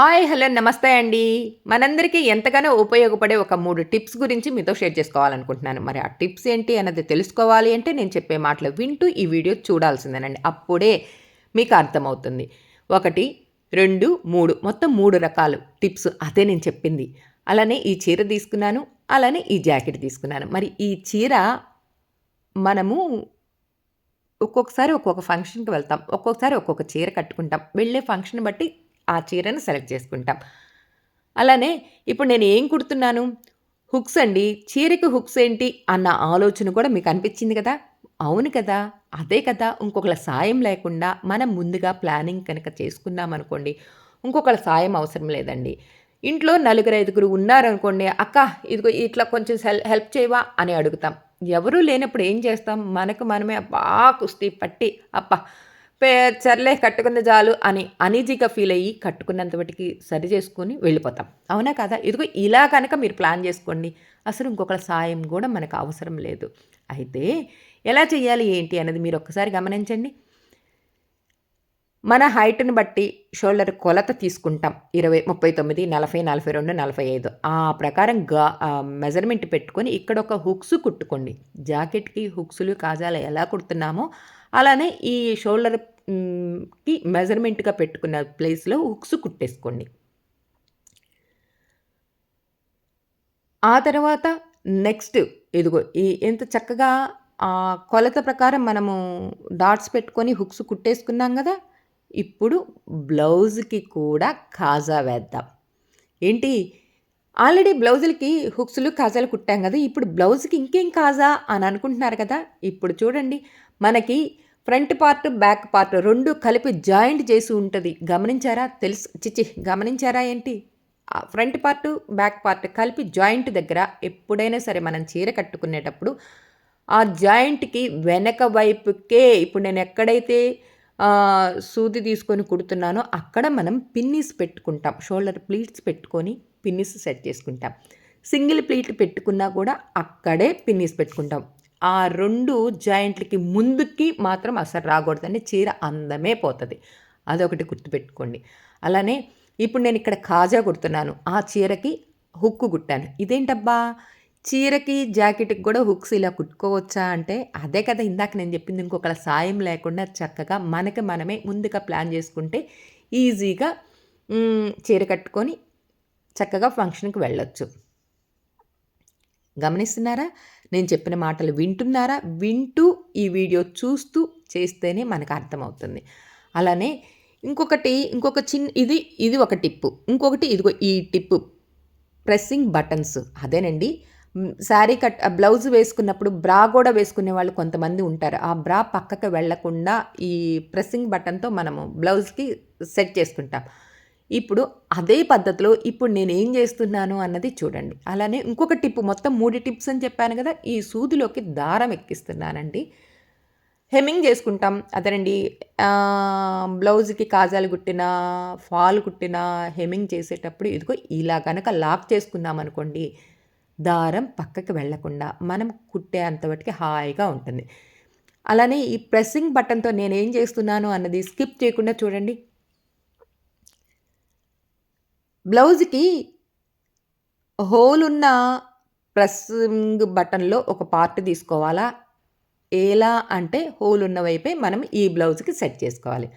Hi hello నమస్తే అండి. మనందరికీ ఎంతగానో ఉపయోగపడే ఒక మూడు టిప్స్ గురించి మీతో షేర్ చేసుకోవాలనుకుంటున్నాను. మరి ఆ టిప్స్ ఏంటి అన్నది తెలుసుకోవాలి అంటే నేను చెప్పే మాటలు వింటూ ఈ వీడియో చూడాల్సిందేనండి. అప్పుడే మీకు అర్థమవుతుంది. ఒకటి రెండు మూడు. మొత్తం మూడు రకాలు టిప్స్ అదే నేను చెప్పింది. అలానే ఈ చీర తీసుకున్నాను అలానే ఈ జాకెట్ తీసుకున్నాను. మరి ఈ చీర మనము ఒక్కొక్కసారి ఒక్కొక్క ఫంక్షన్కి వెళ్తాం ఒక్కొక్కసారి ఒక్కొక్క చీర కట్టుకుంటాం. వెళ్ళే ఫంక్షన్ బట్టి ఆ చీరను సెలెక్ట్ చేసుకుంటాం. అలానే ఇప్పుడు నేను ఏం కుడుతున్నాను? హుక్స్ అండి. చీరకి హుక్స్ ఏంటి? అన్న ఆలోచన కూడా మీకు అనిపించింది కదా? అవును కదా. అదే కదా. ఇంకొకళ్ళ సాయం లేకుండా మనం ముందుగా ప్లానింగ్ కనుక చేసుకున్నాం అనుకోండి ఇంకొకళ్ళ సాయం అవసరం లేదండి. ఇంట్లో నలుగురు ఐదుగురు ఉన్నారనుకోండి అక్క ఇదిగో ఇట్లా కొంచెం హెల్ప్ చేయవా? అని అడుగుతాం. ఎవరూ లేనప్పుడు ఏం చేస్తాం? మనకు మనమే బాగా కుస్తీ పట్టి అప్ప చర్లే సర్లే కట్టుకున్న చాలు అని అనీజీగా ఫీల్ అయ్యి కట్టుకున్నంత వాటికి సరి చేసుకొని వెళ్ళిపోతాం. అవునా కదా? ఇదిగో ఇలా కనుక మీరు ప్లాన్ చేసుకోండి. అసలు ఇంకొకరి సాయం కూడా మనకు అవసరం లేదు. అయితే ఎలా చేయాలి ఏంటి అనేది మీరు ఒక్కసారి గమనించండి. మన హైట్ని బట్టి షోల్డర్ కొలత తీసుకుంటాం. ఇరవై ముప్పై తొమ్మిది నలభై నలభై రెండు నలభై ఐదు. ఆ ప్రకారం గా మెజర్మెంట్ పెట్టుకొని ఇక్కడ ఒక హుక్స్ కుట్టుకోండి. జాకెట్కి హుక్స్లు కాజాలు ఎలా కుడుతున్నామో అలానే ఈ షోల్డర్కి మెజర్మెంట్గా పెట్టుకున్న ప్లేస్లో హుక్స్ కుట్టేసుకోండి. ఆ తర్వాత నెక్స్ట్ ఇదిగో ఈ ఎంత చక్కగా ఆ కొలత ప్రకారం మనము డాట్స్ పెట్టుకొని హుక్స్ కుట్టేసుకున్నాం కదా ఇప్పుడు బ్లౌజ్కి కూడా కాజా వేద్దాం. ఏంటి? ఆల్రెడీ బ్లౌజులకి హుక్స్లు కాజాలు కుట్టాం కదా ఇప్పుడు బ్లౌజ్కి ఇంకేం కాజా అని అనుకుంటున్నారు కదా ఇప్పుడు చూడండి మనకి ఫ్రంట్ పార్ట్ బ్యాక్ పార్ట్ రెండు కలిపి జాయింట్ చేసి ఉంటుంది. గమనించారా? తెలుసు. చిచి గమనించారా ఏంటి? ఫ్రంట్ పార్ట్ బ్యాక్ పార్ట్ కలిపి జాయింట్ దగ్గర ఎప్పుడైనా సరే మనం చీర కట్టుకునేటప్పుడు ఆ జాయింట్కి వెనక వైపుకే ఇప్పుడు నేను ఎక్కడైతే సూది తీసుకొని కుడుతున్నానో అక్కడ మనం పిన్నీస్ పెట్టుకుంటాం. షోల్డర్ ప్లీట్స్ పెట్టుకొని పిన్నిస్ సెట్ చేసుకుంటాం. సింగిల్ ప్లేట్ పెట్టుకున్నా కూడా అక్కడే పిన్నిస్ పెట్టుకుంటాం. ఆ రెండు జాయింట్లకి ముందుకి మాత్రం అసలు రాకూడదండి. చీర అందమే పోతుంది. అదొకటి గుర్తుపెట్టుకోండి. అలానే ఇప్పుడు నేను ఇక్కడ కాజా కుడుతున్నాను. ఆ చీరకి హుక్కు కుట్టాను. ఇదేంటబ్బా? చీరకి జాకెట్కి కూడా హుక్స్ ఇలా కుట్టుకోవచ్చా అంటే అదే కదా ఇందాక నేను చెప్పింది. ఇంకొకళ్ళ సాయం లేకుండా చక్కగా మనకి మనమే ముందుగా ప్లాన్ చేసుకుంటే ఈజీగా చీర కట్టుకొని చక్కగా ఫంక్షన్కి వెళ్ళొచ్చు. గమనిస్తున్నారా? నేను చెప్పిన మాటలు వింటున్నారా? వింటూ ఈ వీడియో చూస్తూ చేస్తేనే మనకు అర్థమవుతుంది. అలానే ఇంకొకటి ఇంకొక చిన్న ఇది ఇది ఒక టిప్పు. ఇంకొకటి ఇదిగో ఈ టిప్పు. Pressing buttons. అదేనండి. శారీ కట్ బ్లౌజ్ వేసుకున్నప్పుడు బ్రా కూడా వేసుకునే వాళ్ళు కొంతమంది ఉంటారు. ఆ బ్రా పక్కకు వెళ్ళకుండా ఈ ప్రెస్సింగ్ బటన్తో మనము బ్లౌజ్కి సెట్ చేసుకుంటాం. ఇప్పుడు అదే పద్ధతిలో ఇప్పుడు నేను ఏం చేస్తున్నాను అన్నది చూడండి. అలానే ఇంకొక టిప్ మొత్తం మూడు టిప్స్ అని చెప్పాను కదా ఈ సూదిలోకి దారం ఎక్కిస్తున్నానండి. హెమ్మింగ్ చేసుకుంటాం. అదేనండి బ్లౌజ్కి కాజాలు కుట్టిన ఫాల్ కుట్టిన హెమ్మింగ్ చేసేటప్పుడు ఇదిగో ఇలా కనుక లాక్ చేసుకున్నాం అనుకోండి దారం పక్కకి వెళ్ళకుండా మనం కుట్టే అంతవరకు హాయిగా ఉంటుంది. అలానే ఈ ప్రెస్సింగ్ బటన్తో నేనేం చేస్తున్నాను అన్నది స్కిప్ చేయకుండా చూడండి. బ్లౌజ్కి హోల్ ఉన్న ప్రెస్సింగ్ బటన్లో ఒక పార్ట్ తీసుకోవాలా? ఎలా అంటే హోల్ ఉన్న వైపే మనం ఈ బ్లౌజ్కి సెట్ చేసుకోవాలి.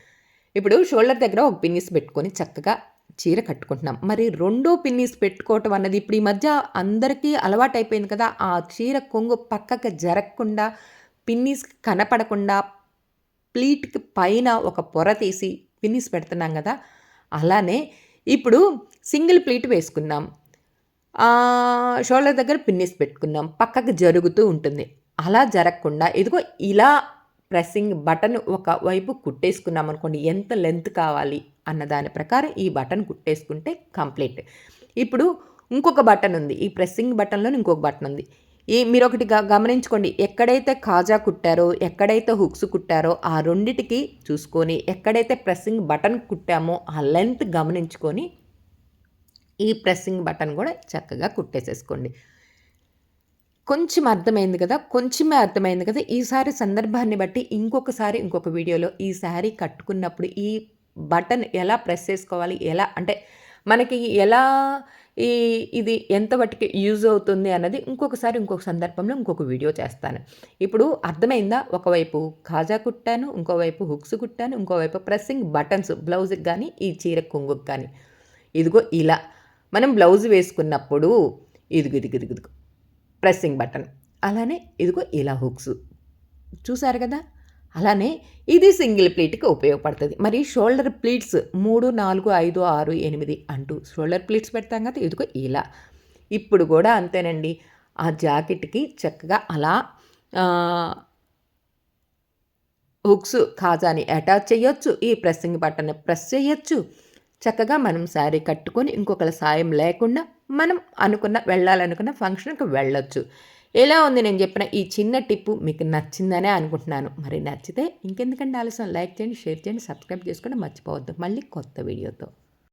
ఇప్పుడు షోల్డర్ దగ్గర ఒక పిన్నిస్ పెట్టుకొని చక్కగా చీర కట్టుకుంటున్నాం. మరి రెండో పిన్నీస్ పెట్టుకోవటం అన్నది ఇప్పుడు ఈ మధ్య అందరికీ అలవాటు అయిపోయింది కదా. ఆ చీర కొంగు పక్కకి జరగకుండా పిన్నీస్ కనపడకుండా ప్లీట్కి పైన ఒక పొర తీసి పిన్నిస్ పెడుతున్నాం కదా. అలానే ఇప్పుడు సింగిల్ ప్లీట్ వేసుకున్నాం షోల్డర్ దగ్గర పిన్నిస్ పెట్టుకున్నాం పక్కకు జరుగుతూ ఉంటుంది. అలా జరగకుండా ఇదిగో ఇలా ప్రెస్సింగ్ బటన్ ఒక వైపు కుట్టేసుకున్నాం అనుకోండి ఎంత లెంత్ కావాలి అన్న దాని ప్రకారం ఈ బటన్ కుట్టేసుకుంటే కంప్లీట్. ఇప్పుడు ఇంకొక బటన్ ఉంది. ఈ ప్రెస్సింగ్ బటన్లో ఇంకొక బటన్ ఉంది. ఈ మీరు ఒకటి గమనించుకోండి. ఎక్కడైతే కాజా కుట్టారో ఎక్కడైతే హుక్స్ కుట్టారో ఆ రెండిటికి చూసుకొని ఎక్కడైతే ప్రెస్సింగ్ బటన్ కుట్టామో ఆ లెంత్ గమనించుకొని ఈ ప్రెస్సింగ్ బటన్ కూడా చక్కగా కుట్టేసేసుకోండి. కొంచెం అర్థమైంది కదా? కొంచెమే అర్థమైంది కదా? ఈసారి సందర్భాన్ని బట్టి ఇంకొకసారి ఇంకొక వీడియోలో ఈ శారీ కట్టుకున్నప్పుడు ఈ బటన్ ఎలా ప్రెస్ చేసుకోవాలి? ఎలా? అంటే మనకి ఎలా ఈ ఇది ఎంత మట్టుకు యూజ్ అవుతుంది అన్నది ఇంకొకసారి ఇంకొక సందర్భంలో ఇంకొక వీడియో చేస్తాను. ఇప్పుడు అర్థమైందా? ఒకవైపు కాజా కుట్టాను ఇంకోవైపు హుక్స్ కుట్టాను ఇంకోవైపు ప్రెస్సింగ్ బటన్స్ బ్లౌజ్కి కానీ ఈ చీర కొంగుకి కానీ ఇదిగో ఇలా. మనం బ్లౌజ్ వేసుకున్నప్పుడు ఇదిగు ఇదిగు ఇదిగు ప్రెస్సింగ్ బటన్. అలానే ఇదిగో ఇలా హుక్స్. చూసారు కదా? అలానే ఇది సింగిల్ ప్లీట్కి ఉపయోగపడుతుంది. మరి షోల్డర్ ప్లీట్స్ మూడు నాలుగు ఐదు ఆరు ఎనిమిది అంటూ షోల్డర్ ప్లీట్స్ పెడతాం కదా ఇదిగో ఇలా. ఇప్పుడు కూడా అంతేనండి. ఆ జాకెట్కి చక్కగా అలా హుక్స్ ఖాజాని అటాచ్ చేయొచ్చు ఈ ప్రెస్సింగ్ బటన్ ప్రెస్ చేయొచ్చు. చక్కగా మనం శారీ కట్టుకొని ఇంకొకరి సాయం లేకుండా మనం అనుకున్న వెళ్ళాలనుకున్న ఫంక్షన్కి వెళ్ళొచ్చు. ఎలా ఉంది నేను చెప్పిన ఈ చిన్న టిప్పు మీకు నచ్చిందనే అనుకుంటున్నాను. మరి నచ్చితే ఇంకెందుకంటే ఆలస్యం? లైక్ చేయండి షేర్ చేయండి సబ్స్క్రైబ్ చేసుకోండి మర్చిపోవద్దు. మళ్ళీ కొత్త వీడియోతో.